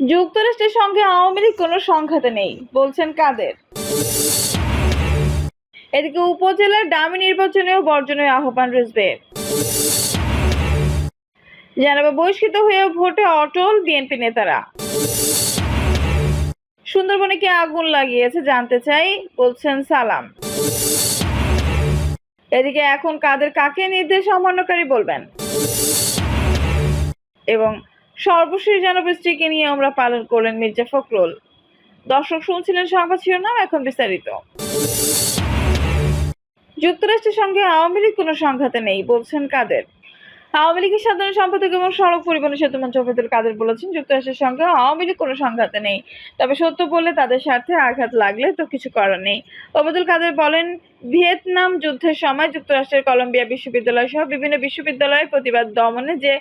যুক্তরাষ্ট্রের সঙ্গে আওয়ামী লীগ কোনো সংঘাতে নেই, বলছেন কাদের? এদিকে উপজেলার ডামি নির্বাচনেও বর্জনের আহ্বান রিজবের। জানাবে, বহিষ্কৃত হয়ে ভোটে অটল বিএনপি নেতারা। সুন্দরবনে কি আগুন লাগিয়েছে জানতে চাই, বলছেন সালাম। এদিকে এখন কাদের, কাকে নির্দেশ অমান্যকারী বলবেন? এবং সর্বশেষ জনবৃষ্টিকে নিয়ে আমরা পালন করলেন মির্জা ফখরুল। দর্শক শুনছিলেন সংবাদ শিরোনাম, এখন বিস্তারিত। যুক্তরাষ্ট্রের সঙ্গে আওয়ামী লীগ কোনো সংঘাতে নেই, বলছেন কাদের? আওয়ামী লীগের সাধারণ সম্পাদক এবং সড়ক পরিবহন সেতু মন্ত্রী ওবায়দুল কাদের বলেছেন? যুক্তরাষ্ট্রের সঙ্গে আওয়ামী লীগ কোনো সংঘাতে নেই। তবে সত্য বললে তাদের স্বার্থে আঘাত লাগলে তো কিছু করার নেই। ওবায়দুল কাদের বলেন, ভিয়েতনাম যুদ্ধের সময় যুক্তরাষ্ট্রের কলম্বিয়া বিশ্ববিদ্যালয় সহ বিভিন্ন বিশ্ববিদ্যালয়ের প্রতিবাদ দমনে যে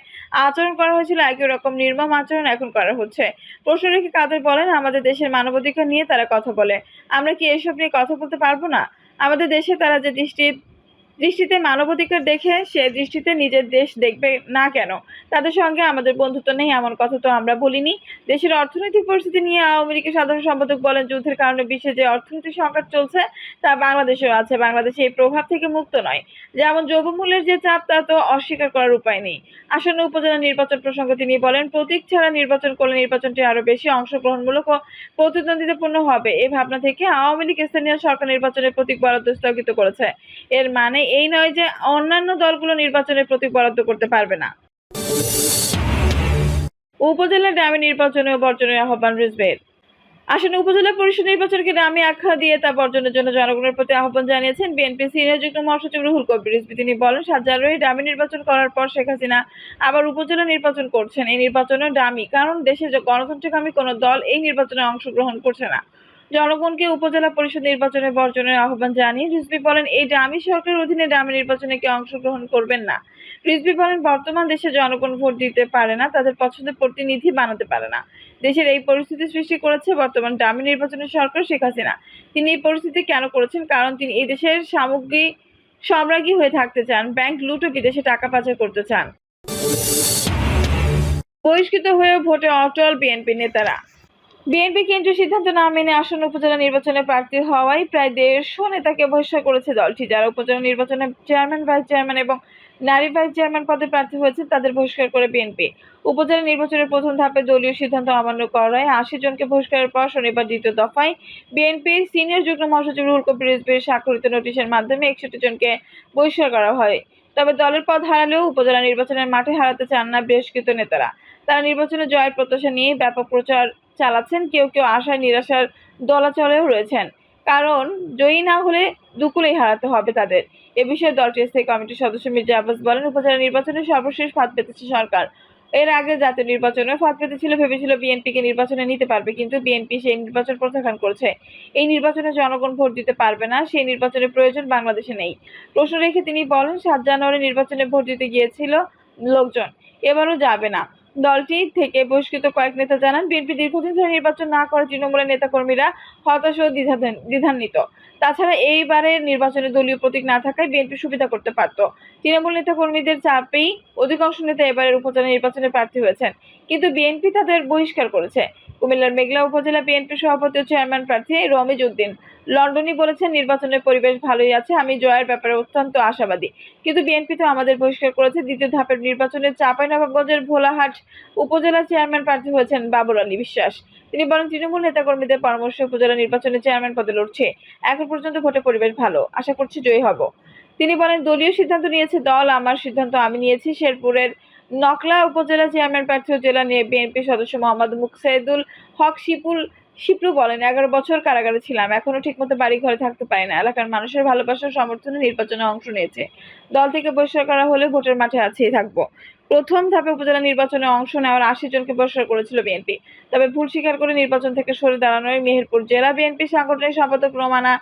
আচরণ করা হয়েছিল, একই রকম নির্মম আচরণ এখন করা হচ্ছে। প্রশ্ন রেখে কাদের বলেন, আমাদের দেশের মানবাধিকার নিয়ে তারা কথা বলে। আমরা কি এসব নিয়ে কথা বলতে পারব না? আমাদের দেশে তারা যে দৃষ্টি দৃষ্টিতে মানবাধিকার দেখে সে দৃষ্টিতে নিজের দেশ দেখবে না কেন? তাদের সঙ্গে আমাদের বন্ধুত্ব নেই, এমন কথা তো আমরা বলিনি। দেশের অর্থনৈতিক পরিস্থিতি নিয়ে আওয়ামী লীগের সাধারণ সম্পাদক বলেন, যুদ্ধের কারণে বিশ্বে যে অর্থনৈতিক সংকট চলছে, তা বাংলাদেশেও আছে। বাংলাদেশ এই প্রভাব থেকে মুক্ত নয়। যেমন দ্রব্যমূল্যের যে চাপ, তা তো অস্বীকার করার উপায় নেই। আসন্ন উপজেলা নির্বাচন প্রসঙ্গে তিনি বলেন, প্রতীক ছাড়া নির্বাচন করলে নির্বাচনটি আরও বেশি অংশগ্রহণমূলক ও প্রতিদ্বন্দ্বিতাপূর্ণ হবে। এই ভাবনা থেকে আওয়ামী লীগ স্থানীয় সরকার নির্বাচনের প্রতীক বরাদ্দ স্থগিত করেছে। এর মানে এই নয় যে অন্যান্য দলগুলো নির্বাচনের প্রতীক বরাদ্দ করতে পারবে না। উপজেলা ডামি নির্বাচনে বর্জনের আহ্বান রিজবের আসন্ন উপজেলা পরিষদ নির্বাচনকে ডামি আখ্যা দিয়ে তা বর্জনের জন্য জনগণের প্রতি আহ্বান জানিয়েছেন বিএনপি সিনিয়র যুগ্ম মহাসচিব রুহুল কবির। রিজভী তিনি বলেন জানুয়ারি ডামি নির্বাচন করার পর শেখ হাসিনা আবার উপজেলা নির্বাচন করছেন। এই নির্বাচনও ডামি কারণ দেশে গণতন্ত্রকামী কোনো দল এই নির্বাচনে অংশগ্রহণ করছে না। জনগণকে উপজেলা পরিষদ নির্বাচনে বর্জনের আহ্বান জানিয়ে রিজভী বলেন, এই ডামি সরকারের অধীনে ডামি নির্বাচনে কেউ অংশগ্রহণ করবেন না। রিজভী বলেন, বর্তমান দেশে জনগণ ভোট দিতে পারে না, তাদের পছন্দের প্রতিনিধি বানাতে পারে না। দেশের এই পরিস্থিতি সৃষ্টি করেছে বর্তমান ডামি নির্বাচনের সরকার শেখ হাসিনা। তিনি এই পরিস্থিতি কেন করেছেন? কারণ তিনি এই দেশের সামগ্রী সম্রাজ্ঞী হয়ে থাকতে চান, ব্যাংক লুট বিদেশে টাকা পাচার করতে চান। বহিষ্কৃত হয়েও ভোটে অটল বিএনপি নেতারা। বিএনপি কেন্দ্রীয় সিদ্ধান্ত না মেনে আসন্ন উপজেলা নির্বাচনে প্রার্থী হওয়ায় প্রায় দেড়শো নেতাকে বহিষ্কার করেছে দলটি। যারা উপজেলা নির্বাচনে চেয়ারম্যান, ভাইস চেয়ারম্যান এবং নারী ভাইস চেয়ারম্যান পদে প্রার্থী হয়েছে, তাদের বহিষ্কার করে বিএনপি। উপজেলা নির্বাচনের প্রথম ধাপে দলীয় সিদ্ধান্ত অমান্য করায় আশি জনকে বহিষ্কারের পর শনিবার দ্বিতীয় দফায় বিএনপির সিনিয়র যুগ্ম মহাসচিব রুহুল কবির রিজভির স্বাক্ষরিত নোটিশের মাধ্যমে একষট্টি জনকে বহিষ্কার করা হয়। তবে দলের পদ হারালেও উপজেলা নির্বাচনের মাঠে হারাতে চান না বহিষ্কৃত নেতারা। তারা নির্বাচনে জয়ের প্রত্যাশা নিয়ে ব্যাপক প্রচার চালাচ্ছেন, কেউ কেউ আশায় নিরাশার দলাচলেও রয়েছেন। কারণ জয়ী না হলে দুকুলেই হারাতে হবে তাদের। এ বিষয়ে দলটির স্থায়ী কমিটির সদস্য মির্জা আব্বাস বলেন, উপজেলা নির্বাচনে সর্বশেষ ফাঁদ পেতেছে সরকার। এর আগে জাতীয় নির্বাচনে ফাঁদ পেতেছিল, ভেবেছিল বিএনপিকে নির্বাচনে নিতে পারবে, কিন্তু বিএনপি সেই নির্বাচন প্রত্যাখ্যান করছে। এই নির্বাচনে জনগণ ভোট দিতে পারবে না, সেই নির্বাচনের প্রয়োজন বাংলাদেশে নেই। প্রশ্ন রেখে তিনি বলেন, সাত জানুয়ারি নির্বাচনে ভোট দিতে গিয়েছিল লোকজন, এবারও যাবে না। দলটি থেকে বহিষ্কৃত কয়েক নেতা জানান, বিএনপি দীর্ঘদিন ধরে নির্বাচন না করে তৃণমূলের নেতাকর্মীরা হতাশ ও দ্বিধান্বিত। তাছাড়া এইবারের নির্বাচনে দলীয় প্রতীক না থাকায় বিএনপি সুবিধা করতে পারত। তৃণমূল নেতাকর্মীদের চাপেই অধিকাংশ নেতা এবারের উপজেলা নির্বাচনে প্রার্থী হয়েছেন। কিন্তু বিএনপি তাদের বহিষ্কার করেছে। কুমিল্লার মেঘলা উপজেলা বিএনপি সভাপতি ও চেয়ারম্যান প্রার্থী রমিজ উদ্দিন। লন্ডনই বলেছেন, নির্বাচনের পরিবেশ ভালোই আছে, আমি জয়ের ব্যাপারে অত্যন্ত আশাবাদী। কিন্তু বিএনপি তো আমাদের বহিষ্কার করেছে, দ্বিতীয় ধাপের নির্বাচনে চাঁপাইনবাবগঞ্জের ভোলাহাট উপজেলা চেয়ারম্যান প্রার্থী হয়েছেন বাবর আলী বিশ্বাস। তিনি বলেন, তৃণমূল নেতাকর্মীদের পরামর্শে উপজেলা নির্বাচনে চেয়ারম্যান পদে লড়ছে। এখন পর্যন্ত ভোটে পরিবেশ ভালো, আশা করছি জয়ী হব। তিনি বলেন, দলীয় সিদ্ধান্ত নিয়েছে দল, আমার সিদ্ধান্ত আমি নিয়েছি। শেরপুরের নকলা উপজেলা চেয়ারম্যান প্রার্থী জেলা নিয়ে বিএনপি সদস্য মোহাম্মদ মুকসাইদুল হক শিপুল শিপ্রু বলেন, এগারো বছর কারাগারে ছিলাম, এখনও ঠিকমতো বাড়ি ঘরে থাকতে পারি না। এলাকার মানুষের ভালোবাসা সমর্থনে নির্বাচনে অংশ নিয়েছে। দল থেকে বহিষ্কার করা হলে ভোটের মাঠে আছেই থাকব। প্রথম ধাপে উপজেলা নির্বাচনে অংশ নেওয়ার আশি জনকে বহিষ্কার করেছিল বিএনপি। তবে ভুল স্বীকার করে নির্বাচন থেকে সরে দাঁড়ানোয় মেহেরপুর জেলা বিএনপি সাংগঠনিক সম্পাদক রোমানা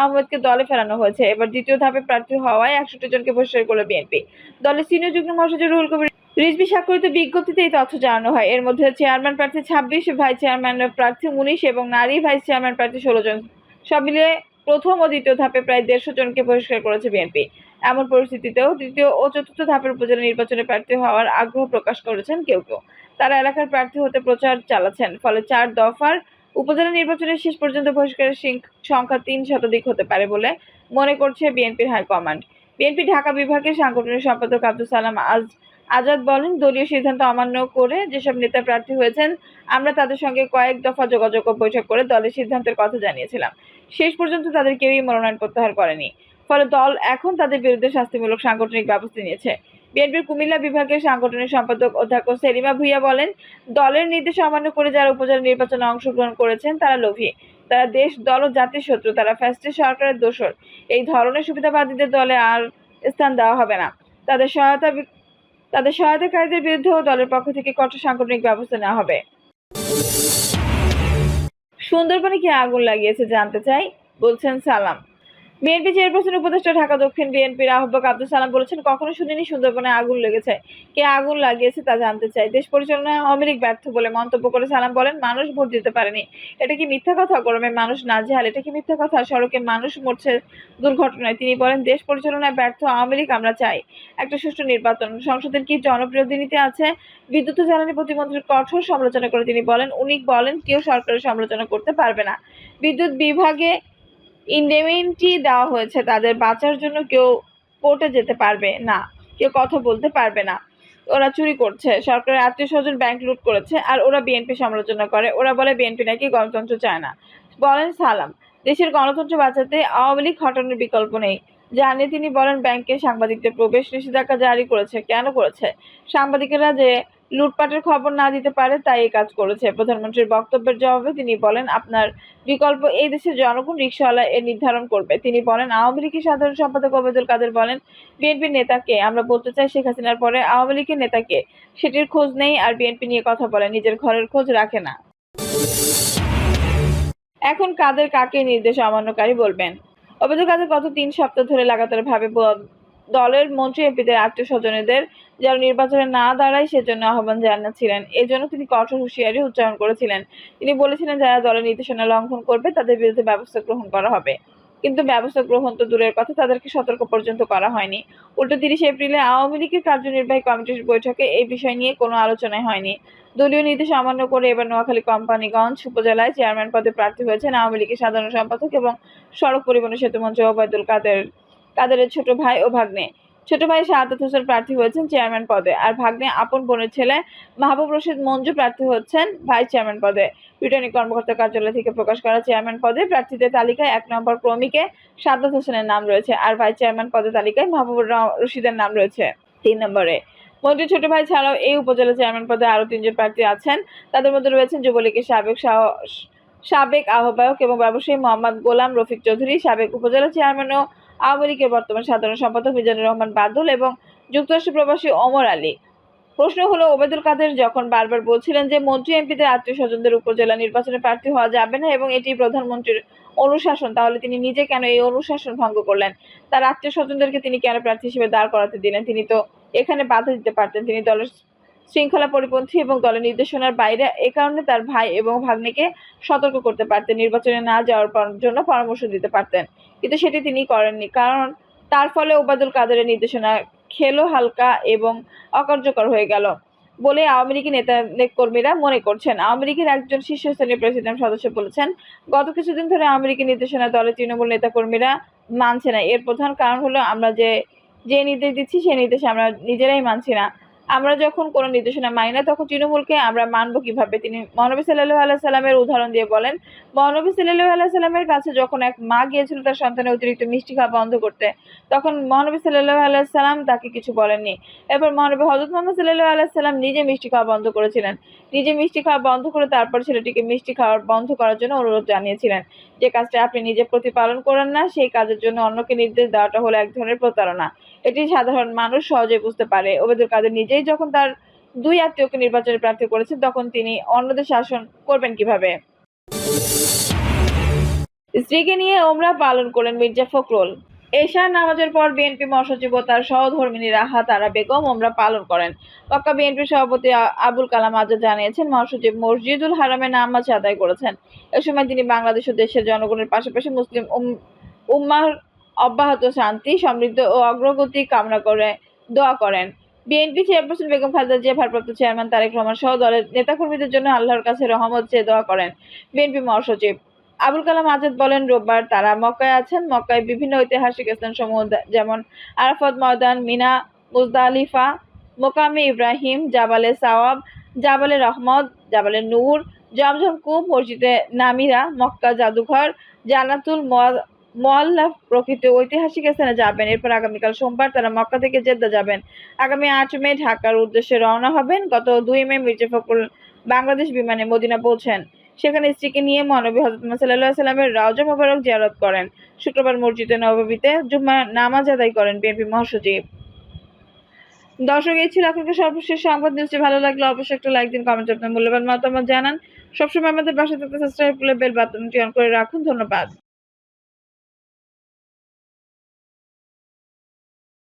আহমেদকে দলে ফেরানো হয়েছে। এবার দ্বিতীয় ধাপে প্রার্থী হওয়ায় একষট্টি জনকে বহিষ্কার করল বিএনপি। দলের সিনিয়র যুগ্ম মহাসচিব রুহুল কবির রিজভি স্বাক্ষরিত বিজ্ঞপ্তিতে এই তথ্য জানানো হয়। এর মধ্যে চেয়ারম্যান প্রার্থী ছাব্বিশ, ভাইস চেয়ারম্যান প্রার্থী উনিশ এবং নারী ভাইস চেয়ারম্যান প্রার্থী ষোলো জন। সব মিলিয়ে প্রথম ও দ্বিতীয় ধাপে প্রায় দেড়শো জনকে বহিষ্কার করেছে বিএনপি। এমন পরিস্থিতিতেও দ্বিতীয় ও চতুর্থ ধাপের উপজেলা নির্বাচনে প্রার্থী হওয়ার আগ্রহ প্রকাশ করেছেন কেউ কেউ। তারা এলাকার প্রার্থী হতে প্রচার চালাচ্ছেন, ফলে চার দফার উপজেলা নির্বাচনের শেষ পর্যন্ত বহিষ্কারের সংখ্যা তিন শতাধিক হতে পারে বলে মনে করছে বিএনপির হাইকমান্ড। বিএনপি ঢাকা বিভাগের সাংগঠনিক সম্পাদক আব্দুল সালাম আজ আজাদ বলেন, দলীয় সিদ্ধান্ত অমান্য করে যেসব নেতা প্রার্থী হয়েছেন, আমরা তাদের সঙ্গে কয়েক দফা যোগাযোগ বৈঠক করে দলের সিদ্ধান্তের কথা জানিয়েছিলাম। শেষ পর্যন্ত তাদের কেউই মনোনয়ন প্রত্যাহার করেনি। ফলে দল এখন তাদের বিরুদ্ধে শাস্তিমূলক সাংগঠনিক ব্যবস্থা নিয়েছে। বিএনপির কুমিল্লা বিভাগের সাংগঠনিক সম্পাদক অধ্যক্ষ সেলিমা ভুইয়া বলেন, দলের নির্দেশ অমান্য করে যারা উপজেলা নির্বাচনে অংশগ্রহণ করেছেন, তারা লোভী। তারা দেশ, দল ও জাতির শত্রু, তারা ফ্যাসিস্ট সরকারের দোষর। এই ধরনের সুবিধাবাদীদের দলে আর স্থান দেওয়া হবে না। তাদের সহায়তা তাদের সহায়তাকারীদের বিরুদ্ধেও দলের পক্ষ থেকে কঠোর সাংগঠনিক ব্যবস্থা নেওয়া হবে। সুন্দরবনে কি আগুন লাগিয়েছে জানতে চাই? বলছেন সালাম। বিএনপি চেয়ারপারসন উপদেষ্টা ঢাকা দক্ষিণ বিএনপির আহ্বায়ক আব্দুল সালাম বলেছেন, কখনো শুনিনি সুন্দরবনে আগুন লেগেছে। কে আগুন লাগিয়েছে তা জানতে চাই। দেশ পরিচালনায় আওয়ামী লীগ ব্যর্থ বলে মন্তব্য করে সালাম বলেন, মানুষ ভোট দিতে পারেনি। এটা কি মিথ্যা কথা? গরমে মানুষ নাজেহাল। এটা কি মিথ্যা কথা? সড়কে মানুষ মরছে দুর্ঘটনায়। তিনি বলেন, দেশ পরিচালনায় ব্যর্থ আওয়ামী লীগ আমরা চাই। একটা সুষ্ঠু নির্বাচন। সংসদের কি জনপ্রিয় নীতি আছে? বিদ্যুৎ জ্বালানি প্রতিমন্ত্রীর কঠোর সমালোচনা করে তিনি বলেন, উনি বলেন কেউ সরকারের সমালোচনা করতে পারবে না। বিদ্যুৎ বিভাগে ইন্ডেমেন্টি দেওয়া হয়েছে, তাদের বাঁচার জন্য কেউ কোর্টে যেতে পারবে না, কেউ কথা বলতে পারবে না। ওরা চুরি করছে, সরকারের আত্মীয় স্বজন ব্যাংক লুট করেছে, আর ওরা বিএনপি সমালোচনা করে। ওরা বলে বিএনপি নাকি গণতন্ত্র চায় না। বলেন সালাম, দেশের গণতন্ত্র বাঁচাতে আওয়ামী লীগ হটানোর বিকল্প নেই। জানিয়ে তিনি বলেন, ব্যাংকে সাংবাদিকদের প্রবেশ নিষেধাজ্ঞা জারি করেছে। কেন করেছে? সাংবাদিকেরা যে লুটপাটের খবর না দিতে পারে, তাই এই কাজ করেছে। প্রধানমন্ত্রীর বক্তব্যের জবাবে তিনি বলেন, আপনার বিকল্প এই দেশের জনগণ রিক্সাওয়ালা এর নির্ধারণ করবে। তিনি বলেন, আওয়ামী লীগের সাধারণ সম্পাদক ওবেদুল কাদের বলেন, বিএনপির নেতাকে আমরা বলতে চাই শেখ হাসিনার পরে আওয়ামী লীগের নেতাকে। সেটির খোঁজ নেই আর বিএনপি নিয়ে কথা বলে, নিজের ঘরের খোঁজ রাখে না। এখন কাদের কাকে নির্দেশ অমান্যকারী বলবেন? ওবেদুল কাদের গত তিন সপ্তাহ ধরে লাগাতার ভাবে ব- দলের মন্ত্রী এমপিদের আত্মীয় স্বজনেদের যেন নির্বাচনে না দাঁড়ায় সেজন্য আহ্বান জানাচ্ছিলেন। এজন্য তিনি কঠোর হুঁশিয়ারি উচ্চারণ করেছিলেন। তিনি বলেছিলেন, যারা দলের নির্দেশনা লঙ্ঘন করবে, তাদের বিরুদ্ধে ব্যবস্থা গ্রহণ করা হবে। কিন্তু ব্যবস্থা গ্রহণ তো দূরের কথা, তাদেরকে সতর্ক পর্যন্ত করা হয়নি। উল্টো তিরিশে এপ্রিলে আওয়ামী লীগের কার্যনির্বাহী কমিটির বৈঠকে এই বিষয় নিয়ে কোনো আলোচনাই হয়নি। দলীয় নির্দেশ অমান্য করে এবার নোয়াখালী কোম্পানিগঞ্জ উপজেলায় চেয়ারম্যান পদে প্রার্থী হয়েছেন আওয়ামী লীগের সাধারণ সম্পাদক এবং সড়ক পরিবহন সেতুমন্ত্রী ওবায়দুল কাদের। কাদেরের ছোট ভাই ও ভাগ্নে। ছোট ভাই শাহাদাত হোসেন প্রার্থী হয়েছেন চেয়ারম্যান পদে আর ভাগ্নে আপন বোনের ছেলে মাহবুব রশিদ মঞ্জু প্রার্থী হচ্ছেন ভাইস চেয়ারম্যান পদে। রিটার্নিং কর্মকর্তা কার্যালয় থেকে প্রকাশ করা চেয়ারম্যান পদে প্রার্থীদের তালিকায় এক নম্বর ক্রমিকে সাদ্দাত হোসেনের নাম রয়েছে আর ভাইস চেয়ারম্যান পদে তালিকায় মাহবুবুর রশিদের নাম রয়েছে তিন নম্বরে। মন্ত্রী ছোট ভাই ছাড়াও এই উপজেলা চেয়ারম্যান পদে আরও তিনজন প্রার্থী আছেন। তাদের মধ্যে রয়েছেন যুবলীগের সাবেক সাবেক আহ্বায়ক এবং ব্যবসায়ী মোহাম্মদ গোলাম রফিক চৌধুরী, সাবেক উপজেলা চেয়ারম্যান ও আওয়ামী লীগের বর্তমান সাধারণ সম্পাদক মিজানুর রহমান বাদল এবং যুক্তরাষ্ট্র প্রবাসী অমর আলী। প্রশ্ন হলো ওবেদুল কাদের যখন বারবার বলছিলেন যে মন্ত্রী এমপিদের আত্মীয় স্বজনদের উপজেলা নির্বাচনে প্রার্থী হওয়া যাবে না এবং এটি প্রধানমন্ত্রীর অনুশাসন, তাহলে তিনি নিজে কেন এই অনুশাসন ভঙ্গ করলেন? তার আত্মীয় স্বজনদেরকে তিনি কেন প্রার্থী হিসেবে দাঁড় করাতে দিলেন? তিনি তো এখানে বাধা দিতে পারতেন। তিনি দলের শৃঙ্খলা পরিপন্থী এবং দলের নির্দেশনার বাইরে এ কারণে তার ভাই এবং ভাগ্নেকে সতর্ক করতে পারতেন, নির্বাচনে না যাওয়ার জন্য পরামর্শ দিতে পারতেন। কিন্তু সেটি তিনি করেননি কারণ তার ফলে ওবায়দুল কাদেরের নির্দেশনা খেলো হালকা এবং অকার্যকর হয়ে গেল বলে আওয়ামী লীগের নেতা কর্মীরা মনে করছেন। আওয়ামী লীগের একজন শীর্ষস্থানীয় প্রেসিডেন্ট সদস্য বলেছেন, গত কিছুদিন ধরে আওয়ামী লীগের নির্দেশনা দলের তৃণমূল নেতাকর্মীরা মানছে না। এর প্রধান কারণ হলো আমরা যে যে নির্দেশ দিচ্ছি, সেই নির্দেশ আমরা নিজেরাই মানছি না। আমরা যখন কোনো নির্দেশনা মানি না, তখন তৃণমূলকে আমরা মানব কীভাবে? তিনি মহানবী সাল্লাহ আল্লাহ সাল্লামের উদাহরণ দিয়ে বলেন, মহানবী সাল্লাহ আল্লাহ সাল্লামের কাছে যখন এক মা গিয়েছিল তার সন্তানের অতিরিক্ত মিষ্টি খাওয়া বন্ধ করতে, তখন মহানবী সাল্লাহ আল্লাহ সাল্লাম তাকে কিছু বলেননি। এরপর মহানবী হজরত মোহাম্মদ সাল্লাহ আল্লাহ সাল্লাম নিজে মিষ্টি খাওয়া বন্ধ করেছিলেন। নিজে মিষ্টি খাওয়া বন্ধ করে তারপর ছেলেটিকে মিষ্টি খাওয়া বন্ধ করার জন্য অনুরোধ জানিয়েছিলেন যে, কাজটা আপনি নিজে প্রতিপালন করেন না, সেই কাজের জন্য অন্যকে নির্দেশ দেওয়াটা হলো এক ধরনের প্রতারণা। এটি সাধারণ মানুষ সহজে বুঝতে পারে। ওবেদুল কাদের নিজেই যখন তার দুই আত্মীয়কে নির্বাচনে প্রার্থী করেছেন, তখন তিনি অন্যদের শাসন করবেন কীভাবে? স্ত্রীকে নিয়ে ওমরা পালন করেন মির্জা ফখরুল। এশার নামাজের পর বিএনপি মহাসচিব ও তার সহধর্মিনী রাহা তারা বেগম ওমরা পালন করেন। মক্কা বিএনপি সভাপতি আবুল কালাম আজাদ জানিয়েছেন, মহাসচিব মসজিদুল হারামে নামাজ আদায় করেছেন। এ সময় তিনি বাংলাদেশ ও দেশের জনগণের পাশাপাশি মুসলিম উম- উম্মাহর অব্যাহত শান্তি, সমৃদ্ধ ও অগ্রগতি কামনা করে দোয়া করেন। বিএনপি চেয়ারপারসন বেগম খালেদা জিয়া, ভারপ্রাপ্ত চেয়ারম্যান তারেক রহমান সহ দলের নেতাকর্মীদের জন্য আল্লাহর কাছে রহমত চেয়ে দোয়া করেন বিএনপি মহাসচিব। আবুল কালাম আজাদ বলেন, রোববার তারা মক্কায় আছেন। মক্কায় বিভিন্ন ঐতিহাসিক স্থানসমূহ, যেমন আরাফাত ময়দান, মিনা, মুজদালিফা, মোকামে ইব্রাহিম, জাবালে সাওয়াব, জাবালে রহমত, জাবালে নূর, জমজম কূপ মসজিদে নামিরা, মক্কা জাদুঘর জানাতুল মোয়াল্লা প্রকৃত ঐতিহাসিক স্থানে যাবেন। এরপর আগামীকাল সোমবার তারা মক্কা থেকে জেদ্দা যাবেন। আগামী আট মে ঢাকার উদ্দেশ্যে রওনা হবেন। গত দুই মে মির্জা ফখরুল বাংলাদেশ বিমানে মদিনা পৌঁছেন। সেখানে স্ত্রীকে নিয়ে মহানবী হজরত সাল্লাহ সাল্লামের রাজা মোবারক জিয়ারত করেন। শুক্রবার মসজিদে নববীতে জুম্মা নামাজ আদায় করেন বিএনপি মহাসচিব। দর্শক, এই ছিল এখনকার সর্বশেষ সংবাদ। নিউজটি ভালো লাগলে অবশ্যই একটা লাইক দিন কমেন্ট আপনার মূল্যবান মতামত জানান। সবসময় আমাদের পাশে থাকতে সাবস্ক্রাইব করে বেল বাটনটি অন করে রাখুন। ধন্যবাদ।